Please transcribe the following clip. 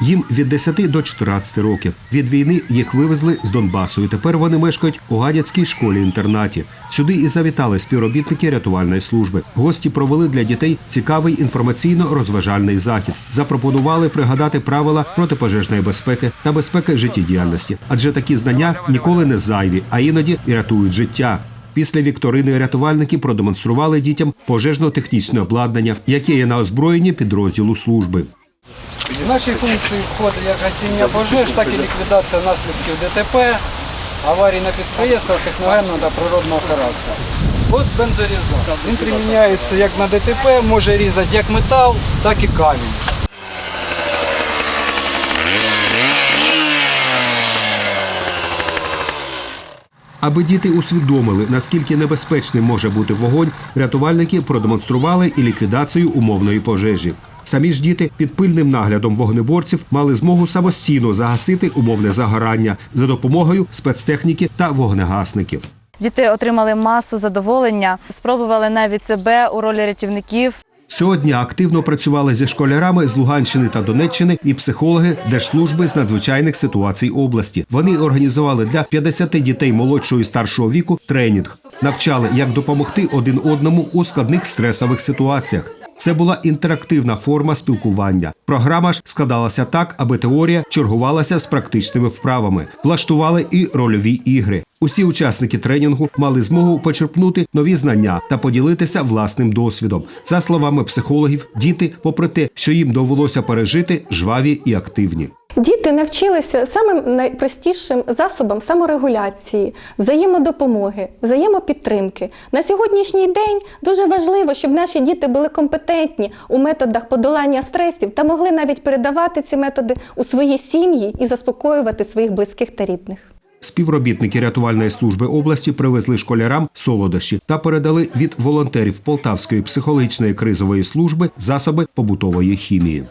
Їм від 10 до 14 років. Від війни їх вивезли з Донбасу, і тепер вони мешкають у гадяцькій школі-інтернаті. Сюди і завітали співробітники рятувальної служби. Гості провели для дітей цікавий інформаційно-розважальний захід. Запропонували пригадати правила протипожежної безпеки та безпеки життєдіяльності, адже такі знання ніколи не зайві, а іноді і рятують життя. Після вікторини рятувальники продемонстрували дітям пожежно-технічне обладнання, яке є на озброєнні підрозділу служби. В наші функції входить як гасіння пожеж, так і ліквідація наслідків ДТП, аварій на підприємствах техногенного та природного характеру. От бензорізак. Він приміняється як на ДТП, може різати як метал, так і камінь. Аби діти усвідомили, наскільки небезпечним може бути вогонь, рятувальники продемонстрували і ліквідацію умовної пожежі. Самі ж діти під пильним наглядом вогнеборців мали змогу самостійно загасити умовне загорання за допомогою спецтехніки та вогнегасників. Діти отримали масу задоволення, спробували навіть себе у ролі рятівників. Цього дня активно працювали зі школярами з Луганщини та Донеччини і психологи Держслужби з надзвичайних ситуацій області. Вони організували для 50 дітей молодшого і старшого віку тренінг, навчали, як допомогти один одному у складних стресових ситуаціях. Це була інтерактивна форма спілкування. Програма ж складалася так, аби теорія чергувалася з практичними вправами. Влаштували і рольові ігри. Усі учасники тренінгу мали змогу почерпнути нові знання та поділитися власним досвідом. За словами психологів, діти, попри те, що їм довелося пережити, жваві і активні. Діти навчилися самим найпростішим засобам саморегуляції, взаємодопомоги, взаємопідтримки. На сьогоднішній день дуже важливо, щоб наші діти були компетентні у методах подолання стресів та могли навіть передавати ці методи у свої сім'ї і заспокоювати своїх близьких та рідних. Співробітники рятувальної служби області привезли школярам солодощі та передали від волонтерів Полтавської психологічної кризової служби засоби побутової хімії.